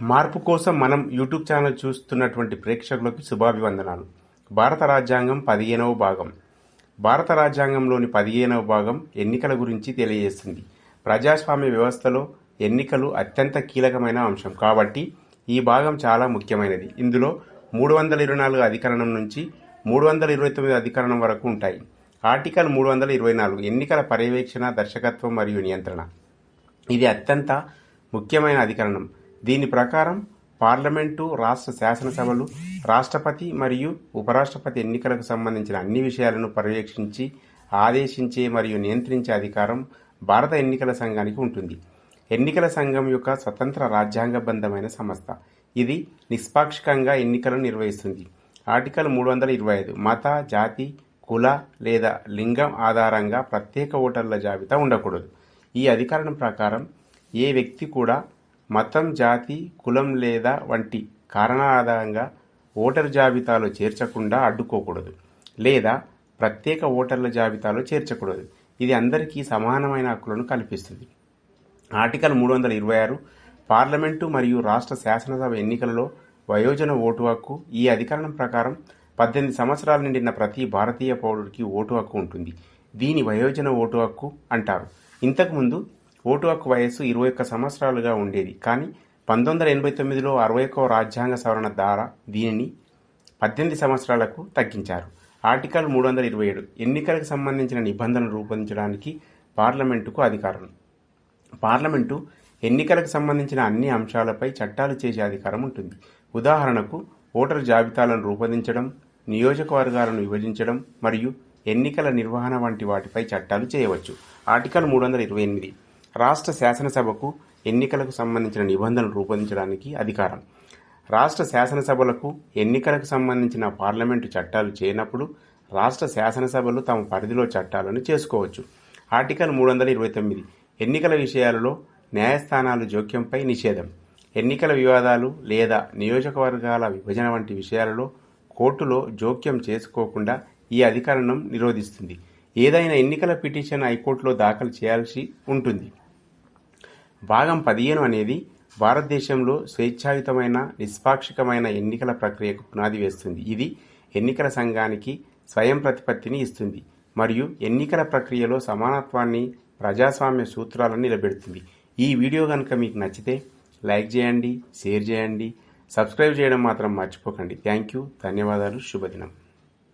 మార్పు కోసం మనం యూట్యూబ్ ఛానల్ చూస్తున్నటువంటి ప్రేక్షకులకి శుభాభివందనాలు. భారత రాజ్యాంగం పదిహేనవ భాగం. భారత రాజ్యాంగంలోని పదిహేనవ భాగం ఎన్నికల గురించి తెలియజేస్తుంది. ప్రజాస్వామ్య వ్యవస్థలో ఎన్నికలు అత్యంత కీలకమైన అంశం. కాబట్టి ఈ భాగం చాలా ముఖ్యమైనది. ఇందులో మూడు వందల ఇరవై నాలుగు అధికరణం నుంచి మూడు వందల ఇరవై తొమ్మిది అధికరణం వరకు ఉంటాయి. ఆర్టికల్ మూడు వందల ఇరవై నాలుగు ఎన్నికల పర్యవేక్షణ దర్శకత్వం మరియు నియంత్రణ. ఇది అత్యంత ముఖ్యమైన అధికరణం. దీని ప్రకారం పార్లమెంటు రాష్ట్ర శాసనసభలు రాష్ట్రపతి మరియు ఉపరాష్ట్రపతి ఎన్నికలకు సంబంధించిన అన్ని విషయాలను పర్యవేక్షించి ఆదేశించే మరియు నియంత్రించే అధికారం భారత ఎన్నికల సంఘానికి ఉంటుంది. ఎన్నికల సంఘం యొక్క స్వతంత్ర రాజ్యాంగబద్ధమైన సంస్థ. ఇది నిష్పాక్షికంగా ఎన్నికలను నిర్వహిస్తుంది. ఆర్టికల్ మూడు వందల ఇరవై ఐదు మత జాతి కుల లేదా లింగం ఆధారంగా ప్రత్యేక ఓటర్ల జాబితా ఉండకూడదు. ఈ అధికారం ప్రకారం ఏ వ్యక్తి కూడా మతం జాతి కులం లేదా వంటి కారణాల ఆధారంగా ఓటరు జాబితాలో చేర్చకుండా అడ్డుకోకూడదు లేదా ప్రత్యేక ఓటర్ల జాబితాలో చేర్చకూడదు. ఇది అందరికీ సమానమైన హక్కులను కల్పిస్తుంది. ఆర్టికల్ మూడు వందల ఇరవై ఆరు పార్లమెంటు మరియు రాష్ట్ర శాసనసభ ఎన్నికలలో వయోజన ఓటు హక్కు ఈ అధికరణం ప్రకారం పద్దెనిమిది సంవత్సరాలు నిండిన ప్రతి భారతీయ పౌరుడికి ఓటు హక్కు ఉంటుంది. దీని వయోజన ఓటు హక్కు అంటారు. ఇంతకుముందు ఓటు హక్కు వయస్సు ఇరవై ఒక్క సంవత్సరాలుగా ఉండేది. కానీ పంతొమ్మిది వందల ఎనభై తొమ్మిదిలో అరవై ఒక్క రాజ్యాంగ సవరణ ద్వారా దీనిని పద్దెనిమిది సంవత్సరాలకు తగ్గించారు. ఆర్టికల్ మూడు వందల ఇరవై ఏడు ఎన్నికలకు సంబంధించిన నిబంధనలు రూపొందించడానికి పార్లమెంటుకు అధికారం. పార్లమెంటు ఎన్నికలకు సంబంధించిన అన్ని అంశాలపై చట్టాలు చేసే అధికారం ఉంటుంది. ఉదాహరణకు ఓటరు జాబితాలను రూపొందించడం నియోజకవర్గాలను విభజించడం మరియు ఎన్నికల నిర్వహణ వంటి వాటిపై చట్టాలు చేయవచ్చు. ఆర్టికల్ మూడు వందల ఇరవై ఎనిమిది రాష్ట్ర శాసనసభకు ఎన్నికలకు సంబంధించిన నిబంధనలు రూపొందించడానికి అధికారం. రాష్ట్ర శాసనసభలకు ఎన్నికలకు సంబంధించిన పార్లమెంటు చట్టాలు చేయనప్పుడు రాష్ట్ర శాసనసభలు తమ పరిధిలో చట్టాలను చేసుకోవచ్చు. ఆర్టికల్ మూడు వందల ఇరవై తొమ్మిది ఎన్నికల విషయాలలో న్యాయస్థానాలు జోక్యంపై నిషేధం. ఎన్నికల వివాదాలు లేదా నియోజకవర్గాల విభజన వంటి విషయాలలో కోర్టులో జోక్యం చేసుకోకుండా ఈ అధికరణం నిరోధిస్తుంది. ఏదైనా ఎన్నికల పిటిషన్ హైకోర్టులో దాఖలు చేయాల్సి ఉంటుంది. భాగం పదిహేను అనేది భారతదేశంలో స్వేచ్ఛాయుతమైన నిష్పాక్షికమైన ఎన్నికల ప్రక్రియకు పునాది వేస్తుంది. ఇది ఎన్నికల సంఘానికి స్వయం ప్రతిపత్తిని ఇస్తుంది మరియు ఎన్నికల ప్రక్రియలో సమానత్వాన్ని ప్రజాస్వామ్య సూత్రాలను నిలబెడుతుంది. ఈ వీడియో కనుక మీకు నచ్చితే లైక్ చేయండి షేర్ చేయండి సబ్స్క్రైబ్ చేయడం మాత్రం మర్చిపోకండి. థ్యాంక్ యూ ధన్యవాదాలు శుభదినం.